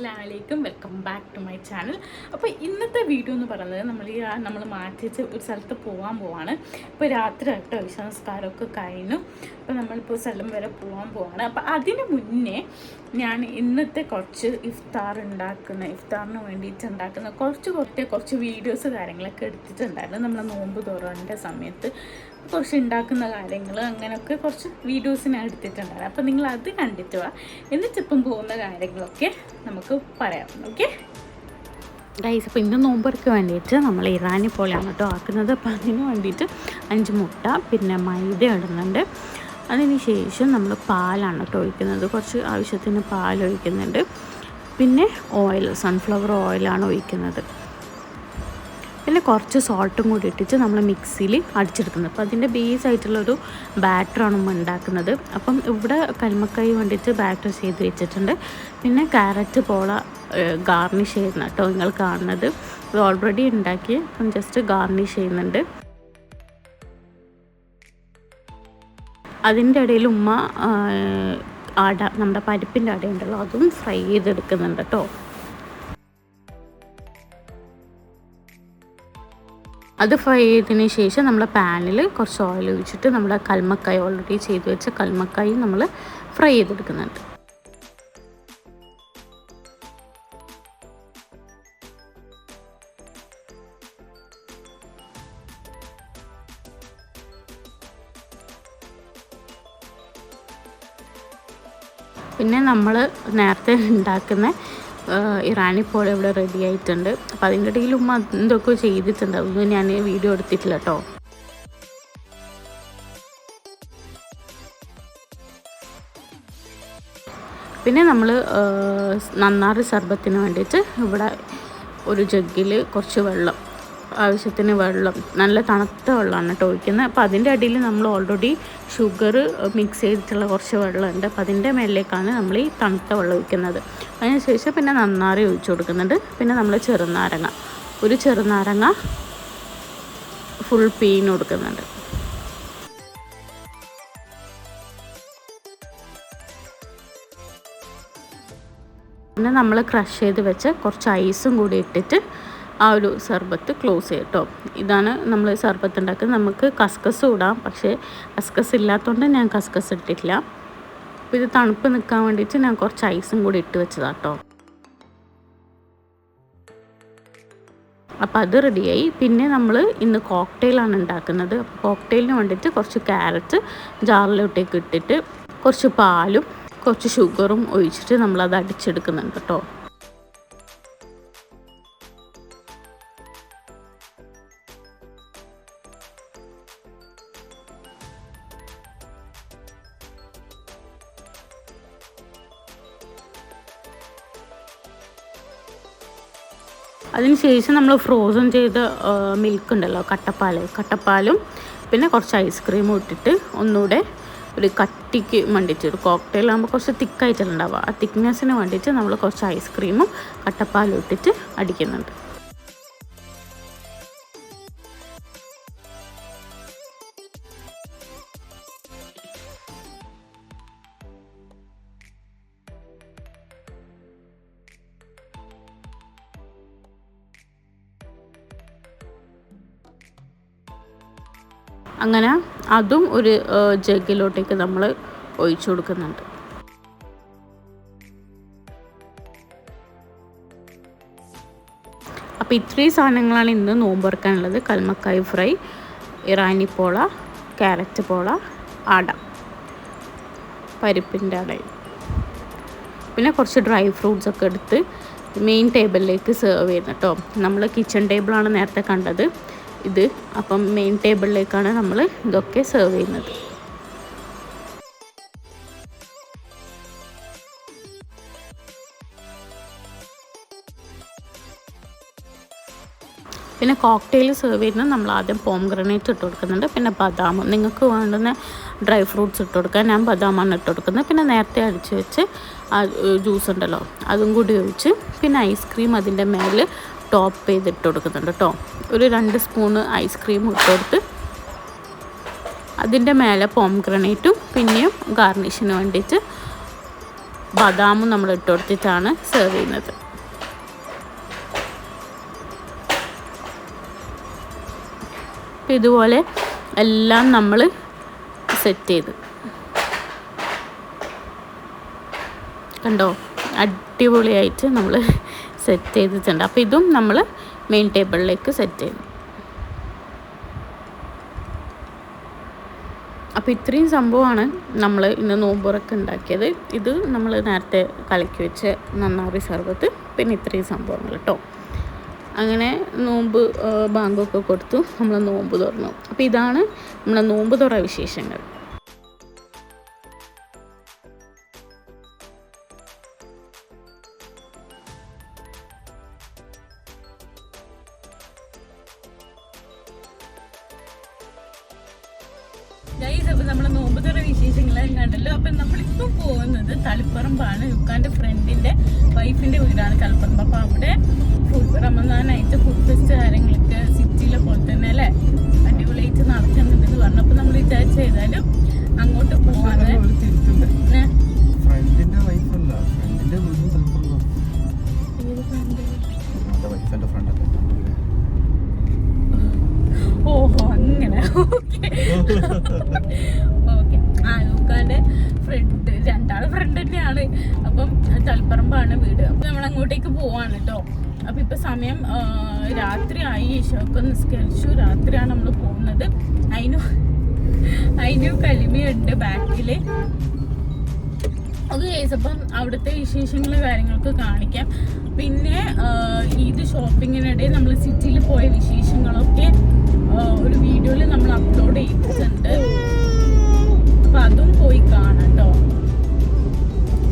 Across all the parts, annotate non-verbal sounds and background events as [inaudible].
അസ്സലാമലൈക്കും. Welcome back to my channel. അപ്പോൾ ഇന്നത്തെ വീഡിയോ എന്ന് പറയുന്നത് നമ്മൾ ഈ നമ്മൾ മാറ്റി വെച്ച് ഒരു സ്ഥലത്ത് പോകാൻ പോവാണ്. ഇപ്പോൾ രാത്രി കേട്ടോ വിശ്വസംസ്കാരമൊക്കെ കഴിഞ്ഞു. അപ്പോൾ നമ്മളിപ്പോൾ സ്ഥലം വരെ പോകാൻ പോവാണ്. അപ്പോൾ അതിന് മുന്നേ ഞാൻ ഇന്നത്തെ കുറച്ച് ഇഫ്താർ ഉണ്ടാക്കുന്ന ഇഫ്താറിന് വേണ്ടിയിട്ട് ഉണ്ടാക്കുന്ന കുറച്ച് കുറച്ച് കുറച്ച് വീഡിയോസ് കാര്യങ്ങളൊക്കെ എടുത്തിട്ടുണ്ടായിരുന്നു. നമ്മളെ നോമ്പ് തുറന്റെ സമയത്ത് കുറച്ച് ഉണ്ടാക്കുന്ന കാര്യങ്ങൾ അങ്ങനെയൊക്കെ കുറച്ച് വീഡിയോസ് ഞാൻ എടുത്തിട്ടുണ്ടായിരുന്നു. അപ്പോൾ നിങ്ങൾ അത് കണ്ടിട്ട് വാ. എന്നിട്ടിപ്പം പോകുന്ന കാര്യങ്ങളൊക്കെ നമുക്ക് പറയാം. ഓക്കെ? ഗൈസ് അപ്പോൾ ഇന്ന് നോമ്പർക്ക് വേണ്ടിയിട്ട് നമ്മൾ ഇറാനി പോലെയാണ് കേട്ടോ ആക്കുന്നത്. അപ്പോൾ അതിന് വേണ്ടിയിട്ട് അഞ്ച് മുട്ട പിന്നെ മൈദ ഇടുന്നുണ്ട്. അതിന് ശേഷം നമ്മൾ പാലാണ് കേട്ടോ ഒഴിക്കുന്നത്. കുറച്ച് ആവശ്യത്തിന് പാൽ ഒഴിക്കുന്നുണ്ട്. പിന്നെ ഓയിൽ സൺഫ്ലവർ ഓയിലാണ് ഒഴിക്കുന്നത്. പിന്നെ കുറച്ച് സോൾട്ടും കൂടി ഇട്ടിട്ട് നമ്മൾ മിക്സിയിൽ അടിച്ചെടുക്കുന്നത്. അപ്പോൾ അതിന്റെ ബേസ് ആയിട്ടുള്ളൊരു ബാറ്ററാണ് നമ്മൾ ഉണ്ടാക്കുന്നത്. അപ്പം ഇവിടെ കൽമക്കായി വേണ്ടിയിട്ട് ബാറ്റർ ചെയ്ത് വെച്ചിട്ടുണ്ട്. പിന്നെ ക്യാരറ്റ് പോള ഗാർണിഷ് ചെയ്യുന്ന കേട്ടോ നിങ്ങൾ കാണുന്നത്. ഇത് ഓൾറെഡി ഉണ്ടാക്കി അപ്പം ജസ്റ്റ് ഗാർണിഷ് ചെയ്യുന്നുണ്ട്. അതിന്റെ ഇടയിൽ ഉമ്മ അട നമ്മുടെ പരിപ്പിന്റെ അട ഉണ്ടല്ലോ അതും ഫ്രൈ ചെയ്തെടുക്കുന്നുണ്ട് കേട്ടോ. അത് ഫ്രൈ ചെയ്തതിന് ശേഷം നമ്മൾ പാനിൽ കുറച്ച് ഓയിൽ ഒഴിച്ചിട്ട് നമ്മുടെ കൽമക്കായ ഓൾറെഡി ചെയ്ത് വെച്ച കൽമക്കായും നമ്മൾ ഫ്രൈ ചെയ്തെടുക്കുന്നുണ്ട്. നേരത്തെ ഉണ്ടാക്കുന്ന ഇറാനി പോലെ ഇവിടെ റെഡി ആയിട്ടുണ്ട്. അപ്പം അതിന്റെ ഇടയിൽ ഉമ്മ എന്തൊക്കെ ചെയ്തിട്ടുണ്ട്. അതൊന്നും ഞാൻ വീഡിയോ എടുത്തിട്ടില്ല കേട്ടോ പിന്നെ നമ്മൾ നന്നാറ് സർബത്തിന് വേണ്ടിയിട്ട് ഇവിടെ ഒരു ജഗ്ഗിൽ കുറച്ച് വെള്ളം ആവശ്യത്തിന് വെള്ളം നല്ല തണുത്ത വെള്ളമാണ് കേട്ടോ ഒഴിക്കുന്നത്. അപ്പോൾ അതിന്റെ അടിയിൽ നമ്മൾ ഓൾറെഡി ഷുഗർ മിക്സ് ചെയ്തിട്ടുള്ള കുറച്ച് വെള്ളമുണ്ട്. അപ്പോൾ അതിന്റെ മേലേക്കാണ് നമ്മൾ ഈ തണുത്ത വെള്ളം ഒഴിക്കുന്നത്. അതിനുശേഷം പിന്നെ നന്നാറി ഒഴിച്ചു കൊടുക്കുന്നുണ്ട്. പിന്നെ നമ്മൾ ചെറുനാരങ്ങ ഒരു ചെറുനാരങ്ങ ഫുൾ പീൻ കൊടുക്കുന്നുണ്ട്. പിന്നെ നമ്മൾ ക്രഷ് ചെയ്ത് വെച്ച് കുറച്ച് ഐസും കൂടി ഇട്ടിട്ട് ആ ഒരു സർബത്ത് ക്ലോസ് ചെയ്യും കേട്ടോ ഇതാണ് നമ്മൾ സർബത്ത് ഉണ്ടാക്കുന്നത്. നമുക്ക് കസ്കസ് ഇടാം. പക്ഷേ കസ്കസ് ഇല്ലാത്തതുകൊണ്ട് ഞാൻ കസ്കസ് ഇട്ടിട്ടില്ല. അപ്പോൾ ഇത് തണുപ്പ് നിൽക്കാൻ വേണ്ടിയിട്ട് ഞാൻ കുറച്ച് ഐസും കൂടി ഇട്ട് വെച്ചതാണ് കേട്ടോ അപ്പോൾ അത് റെഡിയായി പിന്നെ നമ്മൾ ഇന്ന് കോക്ടെയിലാണ് ഉണ്ടാക്കുന്നത്. കോക്ടെയിലിന് വേണ്ടിയിട്ട് കുറച്ച് ക്യാരറ്റ് ജാറിലോട്ടേക്ക് ഇട്ടിട്ട് കുറച്ച് പാലും കുറച്ച് ഷുഗറും ഒഴിച്ചിട്ട് നമ്മളത് അടിച്ചെടുക്കുന്നുണ്ട് കേട്ടോ അതിനുശേഷം നമ്മൾ ഫ്രോസൺ ചെയ്ത മിൽക്ക് ഉണ്ടല്ലോ കട്ടപ്പാൽ കട്ടപ്പാലും പിന്നെ കുറച്ച് ഐസ്ക്രീമും ഇട്ടിട്ട് ഒന്നുകൂടെ ഒരു കട്ടിക്ക് വേണ്ടിയിട്ട് ഒരു കോക്ടെയിൽ ആകുമ്പോൾ കുറച്ച് തിക്കായിട്ടുണ്ടാവുക ആ തിക്നെസ്സിന് വേണ്ടിയിട്ട് നമ്മൾ കുറച്ച് ഐസ്ക്രീമും കട്ടപ്പാലും ഇട്ടിട്ട് അടിക്കുന്നുണ്ട്. അങ്ങനെ അതും ഒരു ജഗ്ഗിലോട്ടേക്ക് നമ്മൾ ഒഴിച്ചു കൊടുക്കുന്നുണ്ട്. അപ്പോൾ ഇത്രയും സാധനങ്ങളാണ് ഇന്ന് നോമ്പുറക്കാനുള്ളത്. കൽമക്കായ് ഫ്രൈ ഇറാനി പോള ക്യാരറ്റ് പോള അട പരിപ്പിന്റെ അടയും. പിന്നെ കുറച്ച് ഡ്രൈ ഫ്രൂട്ട്സ് ഒക്കെ എടുത്ത് മെയിൻ ടേബിളിലേക്ക് സെർവ് ചെയ്യുന്നു കേട്ടോ. നമ്മൾ കിച്ചൺ ടേബിളാണ് നേരത്തെ കണ്ടത്. ഇത് അപ്പം മെയിൻ ടേബിളിലേക്കാണ് നമ്മൾ ഇതൊക്കെ സെർവ് ചെയ്യുന്നത്. പിന്നെ കോക്ടെയിൽ സെർവ് ചെയ്യുന്നത് നമ്മൾ ആദ്യം പോം ഗ്രനേറ്റ് ഇട്ട് കൊടുക്കുന്നുണ്ട്. പിന്നെ ബദാം. നിങ്ങൾക്ക് വേണ്ടുന്ന ഡ്രൈ ഫ്രൂട്ട്സ് ഇട്ട് കൊടുക്കുക ഞാൻ ബദാമാണ് ഇട്ട് കൊടുക്കുന്നത്. പിന്നെ നേരത്തെ അടിച്ച് വെച്ച് ജ്യൂസ് ഉണ്ടല്ലോ അതും കൂടി ഒഴിച്ച് പിന്നെ ഐസ്ക്രീം അതിന്റെ മേലെ ടോപ്പ് ചെയ്തിട്ട് കൊടുക്കുന്നുണ്ട് കേട്ടോ ഒരു രണ്ട് സ്പൂണ് ഐസ്ക്രീം ഇട്ട് കൊടുത്ത് അതിന്റെ മേലെ പോം ഗ്രനേറ്റും പിന്നെയും ഗാർണിഷിന് വേണ്ടിയിട്ട് ബദാമും നമ്മൾ ഇട്ട് കൊടുത്തിട്ടാണ് സെർവ് ചെയ്യുന്നത്. ഇതുപോലെ എല്ലാം നമ്മൾ സെറ്റ് ചെയ്ത്. കണ്ടോ? അടിപൊളിയായിട്ട് നമ്മൾ സെറ്റ് ചെയ്തിട്ടുണ്ട്. അപ്പോൾ ഇതും നമ്മൾ മെയിൻ ടേബിളിലേക്ക് സെറ്റ് ചെയ്യുന്നു. അപ്പോൾ ഇത്രയും സംഭവമാണ് നമ്മൾ ഇന്ന് നോമ്പുറക്ക് ഉണ്ടാക്കിയത്. ഇത് നമ്മൾ നേരത്തെ കലക്കി വെച്ച് നന്നാറി സർബത്ത് പിന്നെ ഇത്രയും സംഭവങ്ങൾ കേട്ടോ അങ്ങനെ നോമ്പ് ബാങ്കൊക്കെ കൊടുത്തു. നമ്മൾ നോമ്പ് തുറന്നു. അപ്പോൾ ഇതാണ് നമ്മളെ നോമ്പ് തുറ വിശേഷങ്ങൾ. അതിനു കലിമയുണ്ട് ബാക്കിൽ അത് കേസ് അപ്പം അവിടുത്തെ വിശേഷങ്ങൾ കാര്യങ്ങളൊക്കെ കാണിക്കാം. പിന്നെ ഈ ഇത് ഷോപ്പിങ്ങിനിടെ നമ്മൾ സിറ്റിയിൽ പോയ വിശേഷങ്ങളൊക്കെ ഒരു വീഡിയോയിൽ നമ്മൾ അപ്ലോഡ് ചെയ്തിട്ടുണ്ട്. അപ്പം അതും പോയി കാണാം കേട്ടോ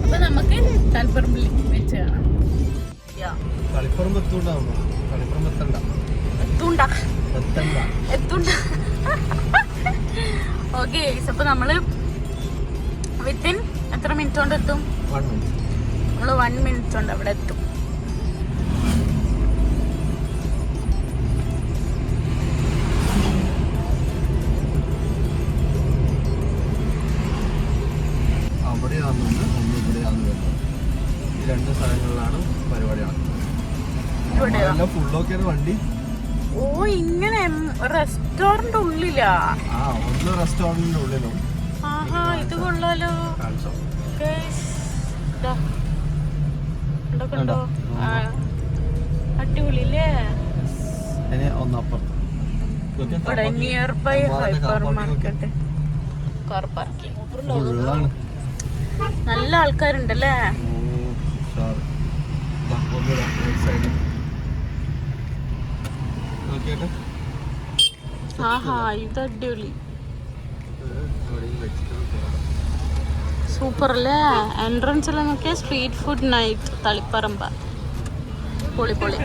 അപ്പം നമുക്ക് തലപ്പറമ്പിൽ വെച്ച് കാണാം. യാ. കളിപ്പുറം എത്തൂണ്ടാവുന്നു കളിപ്പുറം എത്തണ്ട. എത്തൂണ്ട. എത്തണ്ട. എത്തൂണ്ട. [laughs] ഓക്കെ അപ്പൊ നമ്മൾ വിത്തിൻ എത്ര മിനിറ്റ് കൊണ്ട് എത്തും? നമ്മൾ വൺ മിനിറ്റ് കൊണ്ട് അവിടെ എത്തും. രണ്ട് സ്ഥലങ്ങളിലാണ് പരിപാടി നടക്കുന്നത്. ഫുള്ളൊക്കെയാണ് വണ്ടി. ഓ ഇങ്ങനെ റെസ്റ്റോറന്റ് ഉള്ളിലാ? ആ ഒന്ന് റെസ്റ്റോറന്റിന്റെ ഉള്ളിലും ആഹാ ഇത് കൊള്ളാലോ. ദാ. കണ്ടോ? ഒന്നപ്പുറത്ത്. Near by hypermarket car parking നല്ല ആൾക്കാരുണ്ടല്ലേ? നോക്കിയേട്ടെ. ആഹാ ഇത് അടിപൊളി. സൂപ്പർ അല്ലേ എൻട്രൻസിൽ നോക്കിയാൽ സ്ട്രീറ്റ് ഫുഡ് നൈറ്റ് തളിപ്പറമ്പ. പൊളി പൊളി.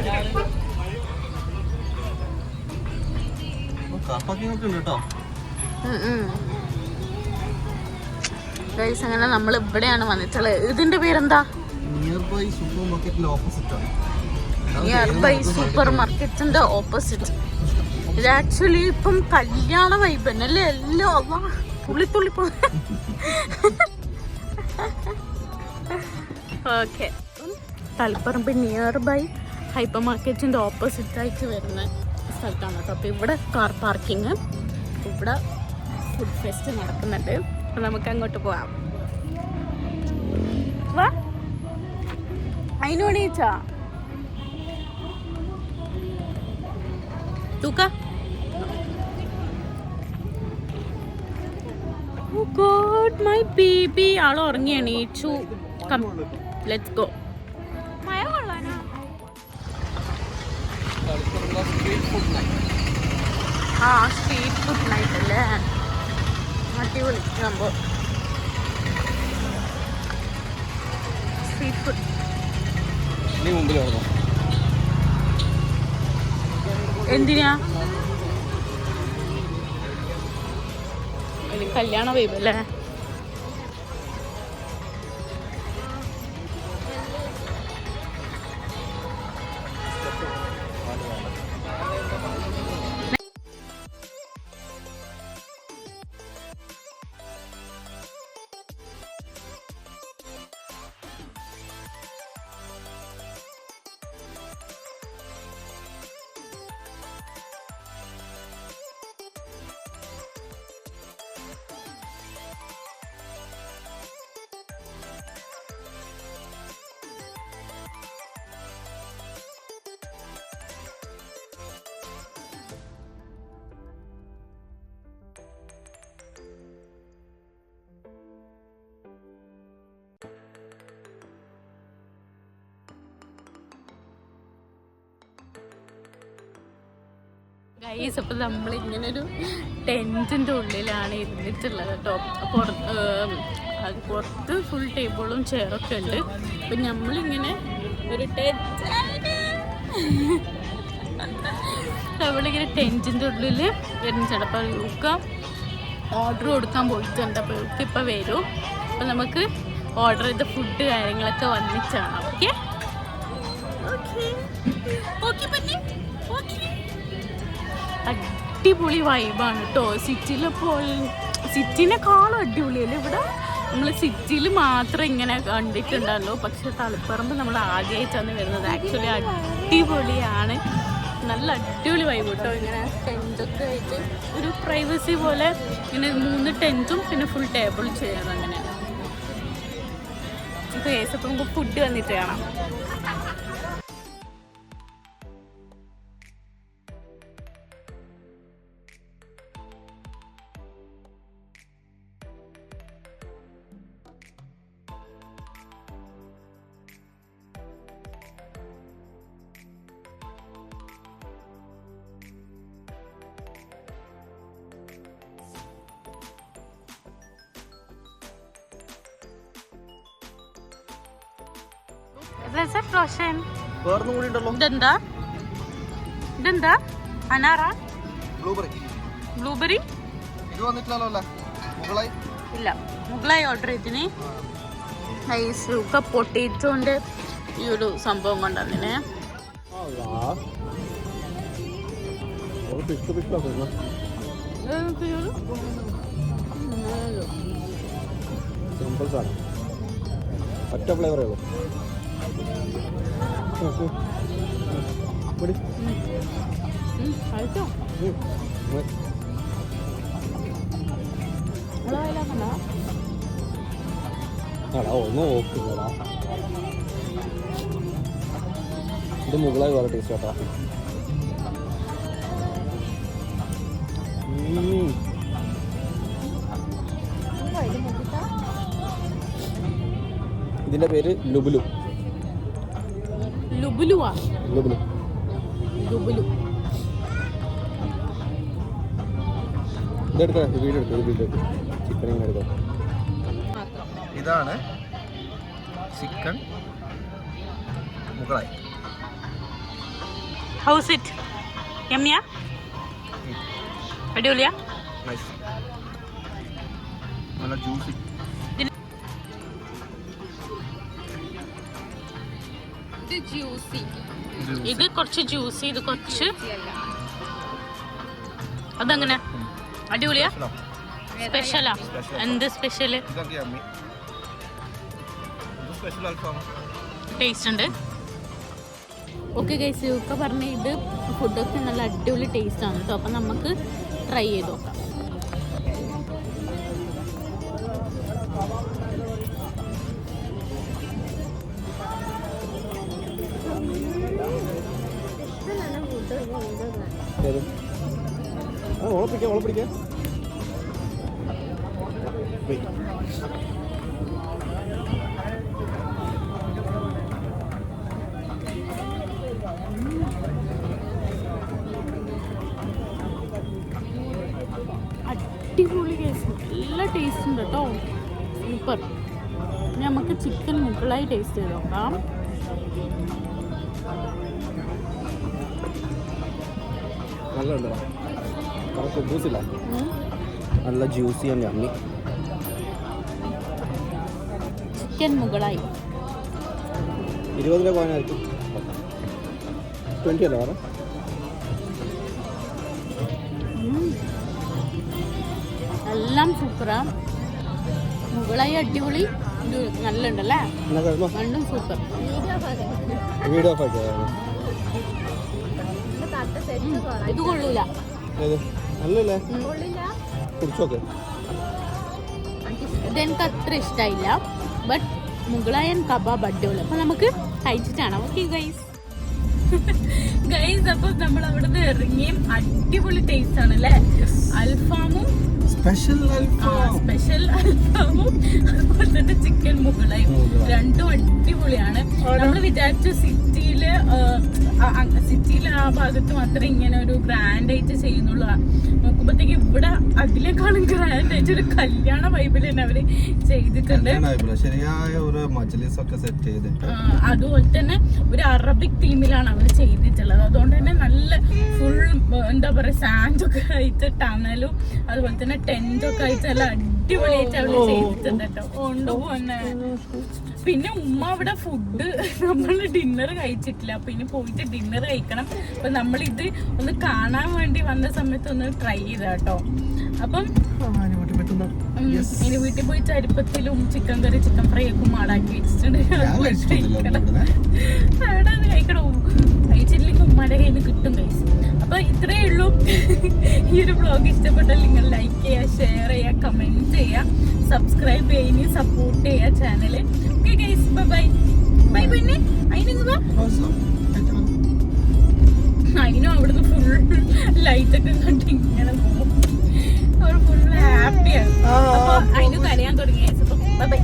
ഗൈസ് അങ്ങനെ നമ്മൾ ഇവിടെയാണ് വന്നിട്ടുള്ളത്. ഇതിന്റെ പേരെന്താ? നിയർ ബൈ സൂപ്പർ മാർക്കറ്റിന്റെ ഓപ്പോസിറ്റ് ആണ് നിയർ ബൈ സൂപ്പർ മാർക്കറ്റിന്റെ ഓപ്പോസിറ്റ്. ഇത് ആക്ച്വലി ഇപ്പം കല്യാണ വൈബ് അല്ലേ? എല്ലാം അള്ളാ, തുള്ളി തുള്ളി പോ okay Taliparamba near by hyper മാർക്കറ്റിന്റെ ഓപ്പോസിറ്റ് ആയിട്ട് വരുന്ന സ്ഥലത്താണ് കേട്ടോ. അപ്പോൾ ഇവിടെ കാർ പാർക്കിങ് ഇവിടെ ഫുഡ് ഫെസ്റ്റ് നടക്കുന്നുണ്ട്. അപ്പൊ നമുക്ക് അങ്ങോട്ട് പോവാം. വാ. അതിനോടീച്ചാ തൂക്ക ഗോഡ് മൈ ബേബി ആൾ ഉറങ്ങി എണീച്ചു. കം ലെറ്റ്സ് ഗോ ആ സ്ട്രീറ്റ് ഫുഡ് നൈറ്റ് അല്ലേ? അടിപൊളി സംഭവം. സ്ട്രീറ്റ് ഫുഡ് നീ മുമ്പിൽ എന്തിനാ? കല്യാണ വൈബ് അല്ലേ? ഗൈസ് അപ്പോൾ നമ്മളിങ്ങനൊരു ടെന്റിന്റെ ഉള്ളിലാണ് ഇരുന്നിട്ടുള്ളത് കേട്ടോ. പുറത്ത് പുറത്ത് ഫുൾ ടേബിളും ചെയറൊക്കെ ഉണ്ട്. അപ്പം നമ്മളിങ്ങനെ ഒരു ടെന്റ് നമ്മളിങ്ങനെ ടെന്റിന്റെ ഉള്ളിൽ ഇരുന്നിട്ടുണ്ട് അപ്പോൾ യൂക്ക ഓർഡർ കൊടുക്കാൻ പോയിട്ടുണ്ട്. അപ്പോൾ യൂക്ക ഇപ്പോൾ വരും. അപ്പോൾ നമുക്ക് ഓർഡർ ചെയ്ത ഫുഡ് കാര്യങ്ങളൊക്കെ വന്നിച്ചാണ് ഓക്കെ ഓക്കെ ഓക്കെ പിന്നെ? ഓക്കെ അടിപൊളി വൈബാണ് കേട്ടോ സിറ്റിയിലെ പോലെ സിറ്റിനെക്കാളും അടിപൊളിയല്ലേ? ഇവിടെ നമ്മൾ സിറ്റിയിൽ മാത്രം ഇങ്ങനെ കണ്ടിട്ടുണ്ടല്ലോ പക്ഷെ തളിപ്പറമ്പ് നമ്മൾ ആദ്യമായിട്ടാണ് വരുന്നത്. ആക്ച്വലി അടിപൊളിയാണ്. നല്ല അടിപൊളി വൈബ് കേട്ടോ ഇങ്ങനെ. ടെന്റൊക്കെ ആയിട്ട് ഒരു പ്രൈവസി പോലെ ഇങ്ങനെ മൂന്ന് ടെന്റും പിന്നെ ഫുൾ ടേബിൾ ചെയ്യണം അങ്ങനെയാണ്. ഇപ്പോൾ ഏസപ്പം ഫുഡ് വന്നിട്ട് കാണാം. റോഷൻ വേറൊന്നും കൂടി ഉണ്ടല്ലോ. ഇതെന്താ? ഇതെന്താ? അനാറ? ബ്ലൂബെറി ബ്ലൂബെറി ഇത് വന്നിട്ടില്ലല്ലോ അല്ലേ? മുകളായി. ഇല്ല. മുകളായി ഓർഡർ ചെയ്തിന്. ഐസ് ഒക്കെ പൊട്ടിയിട്ടുണ്ട്. ഈ ഒരു സംഭവം കൊണ്ടതിന്. സിമ്പിൾ സാധനം ഒറ്റ ഫ്ലേവറേ ഉള്ളൂ. കഴിച്ചോ എടാ ഒന്ന് നോക്കുന്നതാ ഇത് മുകളായി വേറെ ടേസ്റ്റ് കേട്ടോ ഇതിന്റെ പേര് ലുബുലു. ലുബുലുവാ ലുബുലു ലുബുലു ഇതാണ് ചിക്കൻ മുകളായി. ഹൗസ് ഇറ്റ് യമ്യ അടിപൊളിയാ? നൈസ് നല്ല ജ്യൂസി ഇത് കുറച്ച് ജ്യൂസി ഇത് കുറച്ച്. അതെങ്ങനെ? അടിപൊളിയാ? സ്പെഷ്യലാ. എന്ത് സ്പെഷ്യൽ ടേസ്റ്റ് ഉണ്ട്. ഓക്കെ ഗൈസ് ഒക്കെ പറഞ്ഞ ഇത് ഫുഡൊക്കെ നല്ല അടിപൊളി ടേസ്റ്റ് ആണ് കേട്ടോ അപ്പം നമുക്ക് ട്രൈ ചെയ്ത് നോക്കാം. അടിപൊളി കേസ്. നല്ല ടേസ്റ്റ് ഉണ്ട് കേട്ടോ സൂപ്പർ നമുക്ക് ചിക്കൻ മുകളായി ടേസ്റ്റ് ചെയ്ത് നോക്കാം നല്ല ഉണ്ടോ കറക്റ്റ് ജ്യൂസില്ല ഉം. നല്ല ജ്യൂസി തന്നെ അമ്മി. ചിക്കൻ മുകളായി. ഇരുപത് രൂപ പോകാനായിരിക്കും ട്വന്റി അല്ലേ വേറെ. എല്ലാം സൂപ്പറാ മുകളായി അടിപൊളി. നല്ലുണ്ടല്ലേ രണ്ടും സൂപ്പർ വീഡിയോ ആക്കിയോ ഇത് കൊള്ളില്ല നല്ലല്ലേ കുടിച്ചോക്കെ. ഇതെനിക്ക് അത്ര ഇഷ്ടമായില്ല ബട്ട് മുഗളായൻ കബാബ് അടിപൊളി. അപ്പൊ നമുക്ക് കഴിച്ചിട്ടാണ്. ഓക്കെ ഗൈസ് ഗൈസ് അപ്പൊ നമ്മൾ അവിടെ നിന്ന് ഇറങ്ങിയും അടിപൊളി ടേസ്റ്റ് ആണ് അല്ലേ അൽഫാമും സ്പെഷ്യൽ സ്പെഷ്യൽ അൽഫാമും അതുപോലെ തന്നെ ചിക്കൻ മുകളായി. രണ്ടും അടിപൊളിയാണ്. നമ്മൾ വിചാരിച്ചു സിറ്റിയിൽ സിറ്റിയിലെ ആ ഭാഗത്ത് മാത്രമേ ഇങ്ങനെ ഒരു ഗ്രാൻഡ് ആയിട്ട് ചെയ്യുന്നുള്ളൂ. നോക്കുമ്പോഴത്തേക്ക് ഇവിടെ അതിനേക്കാളും ഗ്രാൻഡ് ആയിട്ട് ഒരു കല്യാണ വൈബിൽ തന്നെ അവർ ചെയ്തിട്ടുണ്ട്. അതുപോലെ തന്നെ ഒരു അറബിക് തീമിലാണ് അവർ ചെയ്തിട്ടുള്ളത്. അതുകൊണ്ട് തന്നെ നല്ല ഫുൾ എന്താ പറയാ സാൻഡ് ഒക്കെ ആയിട്ട് ടണലും അതുപോലെ തന്നെ ടെന്റ് ഒക്കെ ആയിട്ട് നല്ല അടിപൊളിയായിട്ട് അവൾ ചെയ്തിട്ടുണ്ട് കേട്ടോ. കൊണ്ടുപോന്നെ പിന്നെ ഉമ്മ അവിടെ ഫുഡ് നമ്മൾ ഡിന്നർ കഴിച്ചിട്ടില്ല. അപ്പൊ ഇനി പോയിട്ട് ഡിന്നർ കഴിക്കണം. അപ്പൊ നമ്മളിത് ഒന്ന് കാണാൻ വേണ്ടി വന്ന സമയത്ത് ഒന്ന് ട്രൈ ചെയ്ത കേട്ടോ. അപ്പം ഇനി വീട്ടിൽ പോയി ചരിപ്പത്തിലും ചിക്കൻ കറി ചിക്കൻ ഫ്രൈ ഒക്കെ മാടാക്കി വെച്ചിട്ടുണ്ട്. അവിടെ കഴിക്കണോ. കഴിച്ചിട്ടില്ലെങ്കിൽ ഉമ്മയുടെ കയ്യിൽ നിന്ന് കിട്ടും കഴിച്ച് അപ്പൊ ഇത്രയേ ഉള്ളൂ. ഈ ഒരു ബ്ലോഗ് ഇഷ്ടപ്പെട്ടാൽ നിങ്ങൾ ലൈക്ക് ചെയ്യുക ഷെയർ ചെയ്യുക കമന്റ് ചെയ്യുക സബ്സ്ക്രൈബ് ചെയ്യുക സപ്പോർട്ട് ചെയ്യുക channel okay guys bye bye bye പിന്നെ അതിനെന്ത് വാ. അതിനും അവിടുന്ന് ഫുൾ ലൈറ്റ് ഒക്കെ കണ്ട് ഇങ്ങനെ പോകും. അവർ ഫുൾ ഹാപ്പിയാണ് അപ്പൊ അതിന് കരയാൻ തുടങ്ങി ബൈ ബൈ